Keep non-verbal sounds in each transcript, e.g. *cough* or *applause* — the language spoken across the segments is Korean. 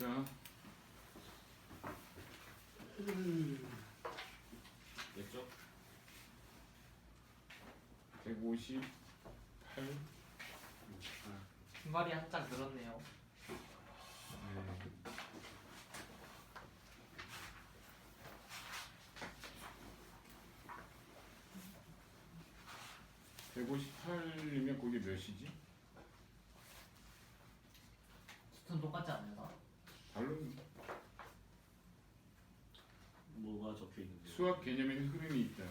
자. 됐죠? 158 중발이 한짝 늘었네요. 네. (158이면) 거기 몇이지? 수튼 똑같지 않아요? 다? 다른 뭐가 적혀 있는데요? 수학 개념에는 흐름이 있다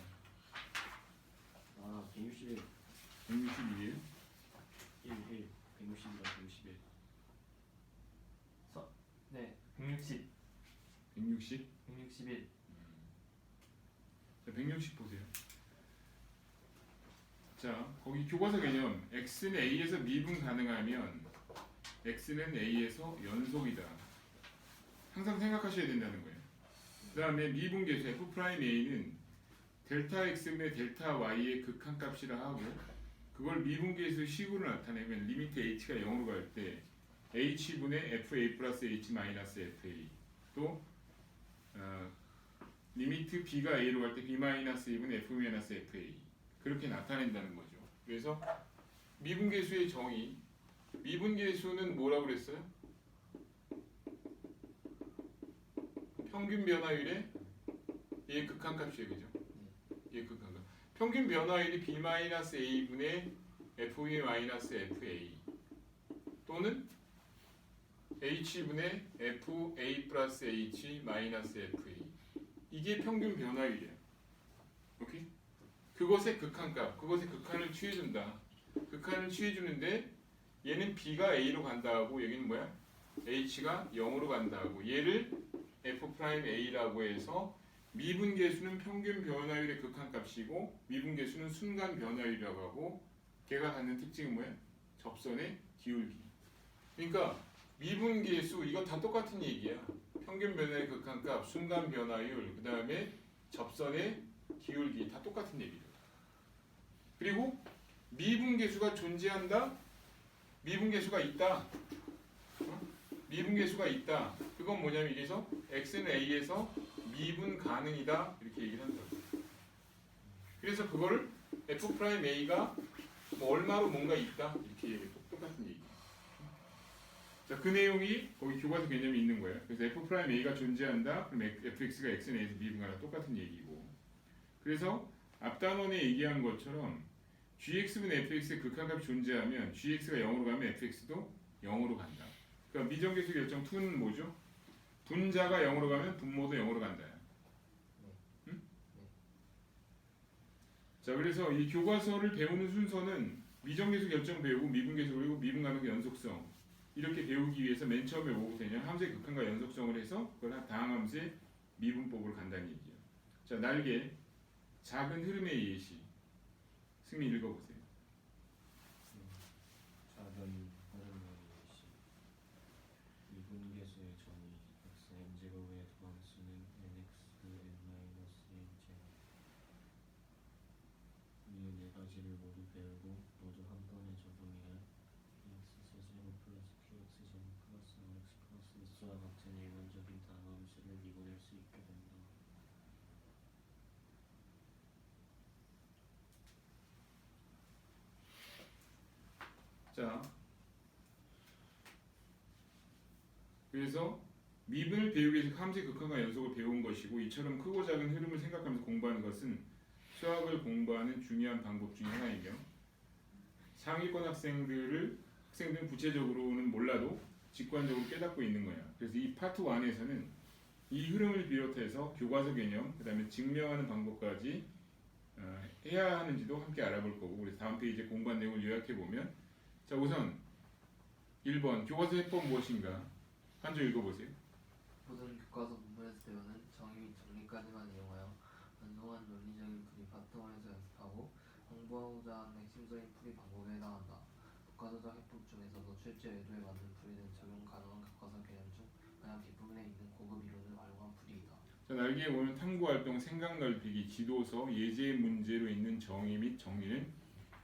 아 161, 161이에요 1, 1, 160이랑 161. 서, 네, 160, 160 161. 자, 160 보세요. 자, 거기 교과서 개념 x는 a에서 미분 가능하면 x는 a에서 연속이다. 항상 생각하셔야 된다는 거예요. 그 다음에 미분 계수 f 프라임 a는 델타 x분의 델타 y의 극한값이라 하고 그걸 미분 계수 식으로 나타내면 리미트 h가 0으로 갈 때 h분의 fa 플러스 h 마이너스 fa 또 어, 리미트 b가 a로 갈 때 b 마이너스 1은 f 마이너스 fa 그렇게 나타낸다는 거죠. 그래서 미분계수의 정의 미분계수는 뭐라고 그랬어요? 평균 변화율의 얘 극한값이에요, 그죠? 얘 극한값. 평균 변화율이 b 마이너스 a분의 f 마이너스 fa 또는 h분의 fa 플러스 h 마이너스 fa 이게 평균 변화율이야. 오케이? 그것의 극한값, 그것의 극한을 취해준다. 극한을 취해주는데 얘는 b가 a로 간다고 여기는 뭐야? h가 0으로 간다고 얘를 f 프라임 a라고 해서 미분계수는 평균 변화율의 극한값이고 미분계수는 순간 변화율이라고 하고 걔가 갖는 특징은 뭐야? 접선의 기울기. 그러니까 미분계수 이거 다 똑같은 얘기야. 평균 변화의 극한값, 순간 변화율, 그 다음에 접선의 기울기 다 똑같은 얘기죠. 그리고 미분계수가 존재한다. 미분계수가 있다. 어? 미분계수가 있다. 그건 뭐냐면 이래서 x는 a에서 미분 가능이다 이렇게 얘기를 한다고. 그래서 그거를 f 프라임 a가 뭐 얼마로 뭔가 있다 이렇게 얘기 똑같은 얘기. 자, 그 내용이 거기 교과서 개념이 있는 거예요. 그래서 f 프라임 a가 존재한다. 그럼 fx가 x는 a에서 미분가랑 똑같은 얘기고. 그래서 앞 단원에 얘기한 것처럼 gx분의 fx의 극한값이 존재하면 gx가 0으로 가면 fx도 0으로 간다. 그러니까 미정계수 결정 2는 뭐죠? 분자가 0으로 가면 분모도 0으로 간다. 응? 자, 그래서 이 교과서를 배우는 순서는 미정계수 결정 배우고 미분계수 그리고 미분가능 연속성 이렇게 배우기 위해서 맨 처음에 뭐부터 되냐 함수의 극한과 연속성을 해서 그걸 다항함수의 미분법으로 간다는 얘기예요. 자 날개 작은 흐름의 예시 승리 읽어보세요. 작은 흐름의 시 미분계수의 정의 x n 제곱의 도함수는 nx n 마이너스 1 제곱 이 네 가지를 모두 배우고 모두 한 번에 적용해야 x 세제곱 플러스 qx 제곱 플러스 rx 플러스 x와 같은 일반적인 다함수를 미분할 수 있게 된다. 자 그래서 미분을 배우기 위해서 함수의 극한과 연속을 배운 것이고 이처럼 크고 작은 흐름을 생각하면서 공부하는 것은 수학을 공부하는 중요한 방법 중에 하나이며 상위권 학생들을 학생들은 구체적으로는 몰라도 직관적으로 깨닫고 있는 거야. 그래서 이 파트 1에서는 이 흐름을 비롯해서 교과서 개념, 그 다음에 증명하는 방법까지 어, 해야 하는지도 함께 알아볼 거고 그래서 다음 페이지에 공부한 내용을 요약해 보면 자 우선 1번 교과서 해법 무엇인가 한 줄 읽어보세요. 모든 교과서 본문에서 배우는 정의 및 정리까지만 이용하여 완성한 논리적인 풀이 바텀원에서 연습하고 공부하고자 하는 핵심적인 풀이 방법에 해당한다. 교과서적 해법 중에서도 실제 의도에 맞는 풀이는 적용 가능한 교과서 개념 중 가장 뒷부분에 있는 고급 이론을 활용한 풀이이다. 자 날개에 보면 탐구 활동, 생각 넓히기, 지도서, 예제 문제로 있는 정의 및 정리는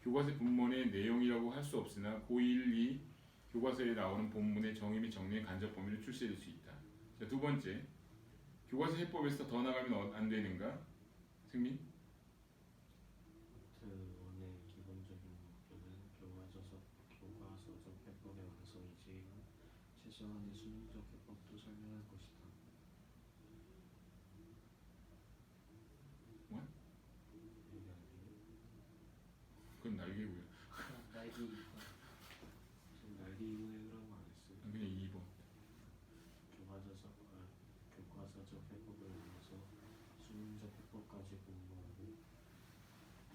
교과서 본문의 내용이라고 할 수 없으나 고1, 2 교과서에 나오는 본문의 정의 및 정리의 간접 범위를 출시해줄 수 있다. 자, 두 번째, 교과서 해법에서 더 나가면 어- 안 되는가? 승민? 파트 1의 기본적인 목표는 교과서적 교과서적 해법의 완성이지만 최소한의 수능적 해법도 설명할 것이다. What? 여기 아니에요? 그건 날개고요. 그냥 날개 지금 날개 이후에 흐름 안 했어요. 아, 그냥 2번. 교과서적 아, 교과서적 해법을 넘어서 해법까지 공부하고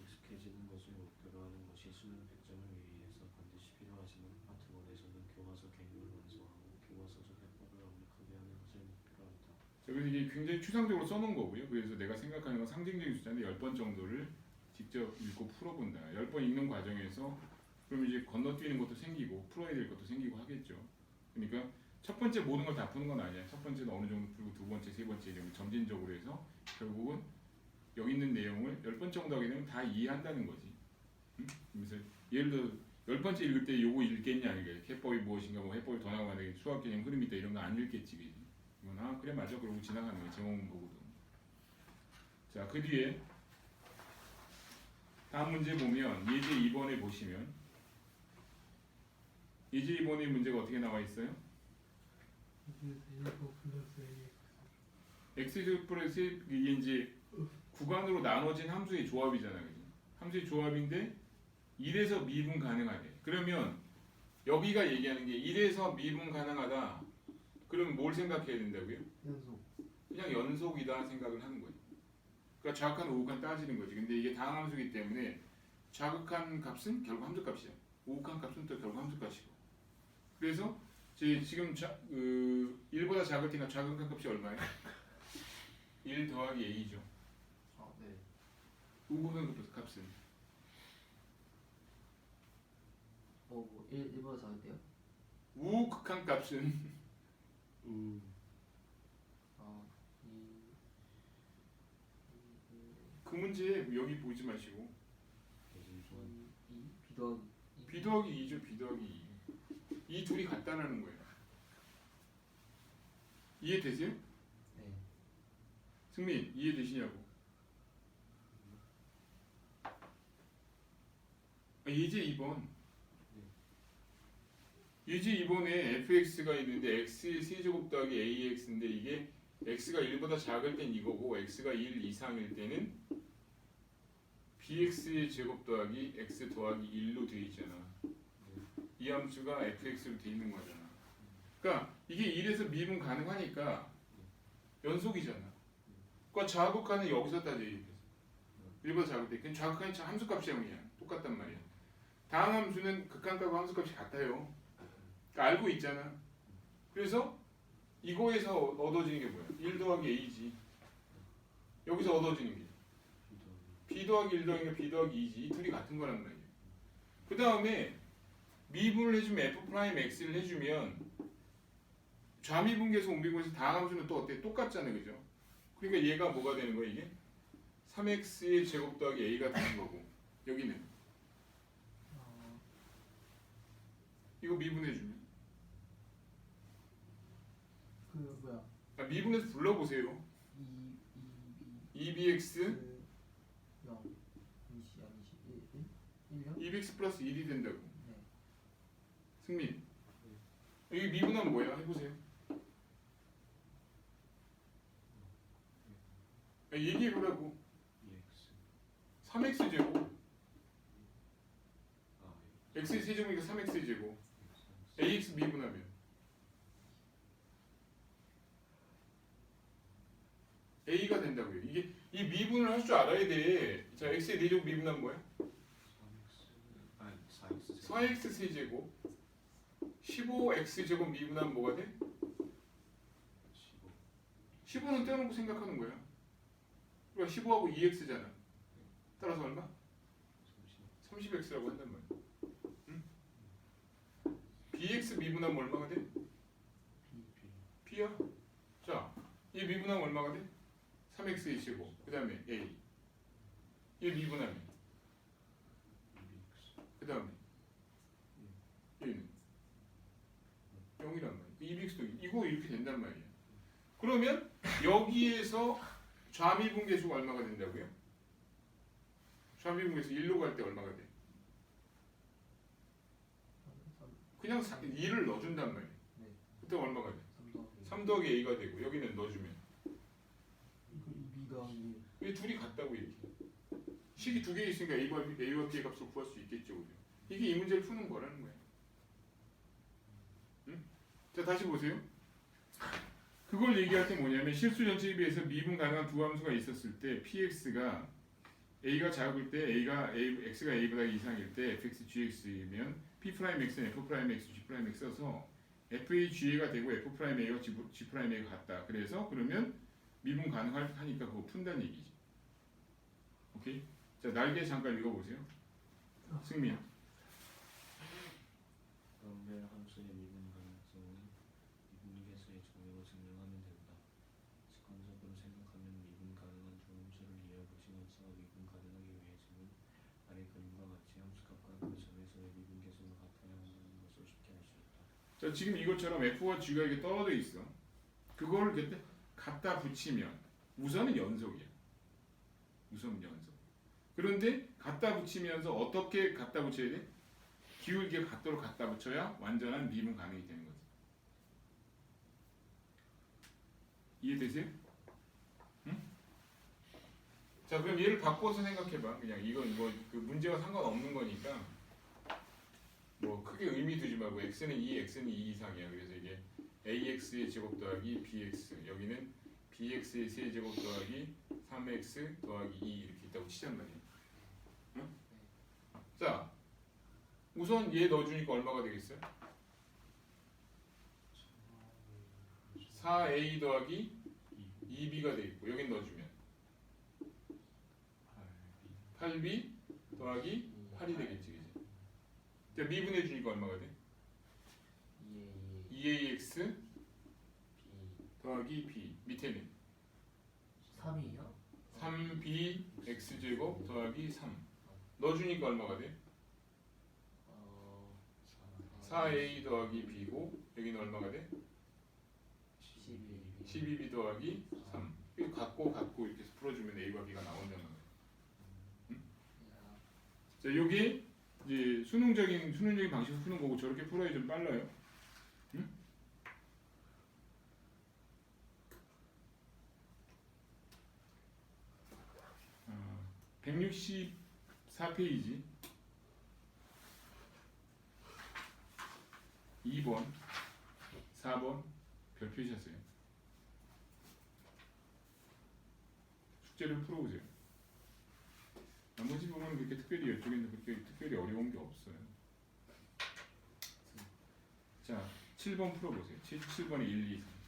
익숙해지는 것을 목표로 하는 것이 수능 100점을 위해서 반드시 필요하지만 파트 1에서는 교과서 개념을 완성하고 교과서적 해법을 완벽하게 하는 것을 목표로 한다. 자, 그래서 이게 굉장히 추상적으로 써놓은 거고요. 그래서 내가 생각하는 건 상징적인 숫자인데 10번 정도를 직접 읽고 풀어본다. 10번 읽는 과정에서 그럼 이제 건너뛰는 것도 생기고 풀어야 될 것도 생기고 하겠죠. 그러니까 첫 번째 모든 걸 다 푸는 건 아니야. 첫 번째는 어느 정도 풀고 두 번째, 세 번째 이렇게 점진적으로 해서 결국은 여기 있는 내용을 10번 정도 하게 되면 다 이해한다는 거지. 응? 그래서 예를 들어 열 번째 읽을 때 요거 읽겠냐 이게 해법이 무엇인가 뭐 해법이 더 나가는 수학 개념 흐름이 있다 이런 거 안 읽겠지 그지? 이건 아 그래 맞아 그러고 지나가는 거야 제목만 보고도 자그 뒤에 다음 문제 보면 예제 2번에 보시면 예제 2번의 문제가 어떻게 나와 있어요? x 플러스 이게 이제 구간으로 나눠진 함수의 조합이잖아 그지? 함수의 조합인데 1에서 미분 가능하대 그러면 여기가 얘기하는 게 1에서 미분 가능하다 그러면 뭘 생각해야 된다고요? 연속. 그냥 연속이다 생각을 하는 거예요. 그러니까 자극한 우극한 따지는 거지. 근데 이게 다항함수이기 때문에 자극한 값은 결국 함수값이야. 우극한 값은 또 결국 함수값이고. 그래서 제 지금 자, 그 1보다 작을 테니까 자극한 값이 얼마예요? *laughs* 1 더하기 a죠. 우극한 값은 어 뭐 1, 1보다 작을 때요? 우 극한 값은 음. 아 2, 그 문제 여기 보지 마시고 좋아하는 2, 2, B 더하기 b 더하기 2죠. b 더하기 2. 이 둘이 같다라는 거예요. 이해되세요? 네. 승민 이해되시냐고? 예제 2번. 예제 2번에 fx가 있는데 x의 세제곱 더하기 ax인데 이게 x가 1보다 작을 땐 이거고 x가 1 이상일 때는 bx의 제곱 더하기 x 더하기 1로 되어 있잖아. 이 함수가 fx로 되어 있는 거잖아. 그러니까 이게 1에서 미분 가능하니까 연속이잖아. 그러니까 자극하는 여기서 따져야겠어. 1보다 작을 때. 그냥 자극하는 차 함수값이 형이야. 똑같단 말이야. 다음 함수는 극한값과 함수값이 같아요. 그러니까 알고 있잖아. 그래서 이거에서 얻어지는 게 뭐야? 1 더하기 a지. 여기서 얻어지는 게 b 더하기 1 더하기 b 더하기 2지. 이 둘이 같은 거란 말이야. 그 다음에 미분을 해주면 f 프라임 x를 해주면 좌미분계에서 우미분계에서 다음 함수는 또 어때? 똑같잖아요, 그죠? 그러니까 얘가 뭐가 되는 거야 이게? 3x의 제곱 더하기 a가 되는 거고 여기는 이거 미분해주면. 그 뭐야? 아, 미분해서 불러보세요. 2 2 2bx 0 2시 아니시 1 1 1요? 2bx 플러스 1이 된다고. 네. 승민. 여기 미분하면 뭐야? 해보세요. 아, 얘기해보라고. EX 3x 제곱. 아 x 세제곱이니까 3x 제곱 ax 미분하면 a가 된다고요 이게 이 미분을 할 줄 알아야 돼 자 x의 4제곱 미분하면 뭐야? 3X 아니 4X 4x 세제곱 15x 제곱 미분하면 뭐가 돼? 15 15는 떼어놓고 생각하는 거야. 그러니까 15하고 2x잖아. 따라서 얼마? 30 30x라고 한단 말이야. 응? bx 미분하면 얼마가 돼? B야. 자, 얘 미분하면 얼마가 돼? 3x 제곱. 그 다음에 a. 얘 미분하면 2BX 그 다음에 얘는 0이란 말이야. 2bx도 이거 이렇게 된단 말이야. 그러면 여기에서 좌미분계수가 얼마가 된다고요? 좌미분계수 1로 갈 때 얼마가 돼? 그냥 2를 넣어준단 말이야. 네. 그때 얼마가 돼? 3 더하기 3 더하기 a가 되고 여기는 넣어주면 이거 2b 더하기 이 둘이 같다고 얘기해. 식이 두 개 있으니까 a와, b, a와 b의 값을 구할 수 있겠죠. 그죠? 이게 이 문제를 푸는 거라는 거야. 응? 자 다시 보세요. 그걸 얘기할 때 뭐냐면 실수 전체에 비해서 미분 가능한 두 함수가 있었을 때 px가 a가 작을 때 a가 a, x가 a보다 이상일 때 fx gx이면 p 프라임 x는 f 프라임 x g 프라임 x 써서 fa ga가 되고 f 프라임 a와 g, 프라임 a가 같다. 그래서 그러면 미분 가능하니까 그거 푼다는 얘기지. 오케이? 자 날개 잠깐 읽어보세요. 승민. 그런데 함수의 미분 가능성은 미분 계수의 정의로 증명하면 된다. 직관적으로 생각하면 미분 가능한 두 함수를 이해해보시면서 미분 가능하기 위해서는 아래 그림과. 자 지금 이것처럼 f와 g가 이렇게 떨어져 있어. 그걸 그때 갖다 붙이면 우선은 연속이야. 우선 연속. 그런데 갖다 붙이면서 어떻게 갖다 붙여야 돼? 기울기의 각도를 갖다 붙여야 완전한 미분 가능이 되는 거지. 이해되세요? 응? 자 그럼 얘를 바꿔서 생각해봐. 그냥 이건 뭐 그 문제와 상관없는 거니까 뭐 크게 의미 두지 말고 x는 2, x는 2 이상이야. 그래서 이게 ax의 제곱 더하기 bx 여기는 bx의 세제곱 더하기 3x 더하기 2 이렇게 있다고 치잔 말이야. 응? 자 우선 얘 넣어주니까 얼마가 되겠어요? 4a 더하기 2b가 되겠고 여긴 넣어주면 8b 더하기 8이 되겠지 그지? 자 미분해 주니까 얼마가 돼? 2A 2ax 더하기 b 밑에는 3이요? 3b x제곱 더하기 3 넣어주니까 얼마가 돼? 어 4a 더하기 b고 여기는 얼마가 돼? 12 12b 더하기 3 이거 갖고 갖고 이렇게 풀어주면 a와 b가 나온다는 자 여기 이제 수능적인 수능적인 방식으로 푸는 거고 저렇게 풀어야 좀 빨라요. 응? 어, 164페이지. 2번 4번 별 표시하세요. 숙제를 풀어보세요 부분은 그렇게 특별히 이쪽에는 그렇게 특별히 어려운 게 없어요. 자 7번 풀어보세요. 7, 7번에 1, 2, 3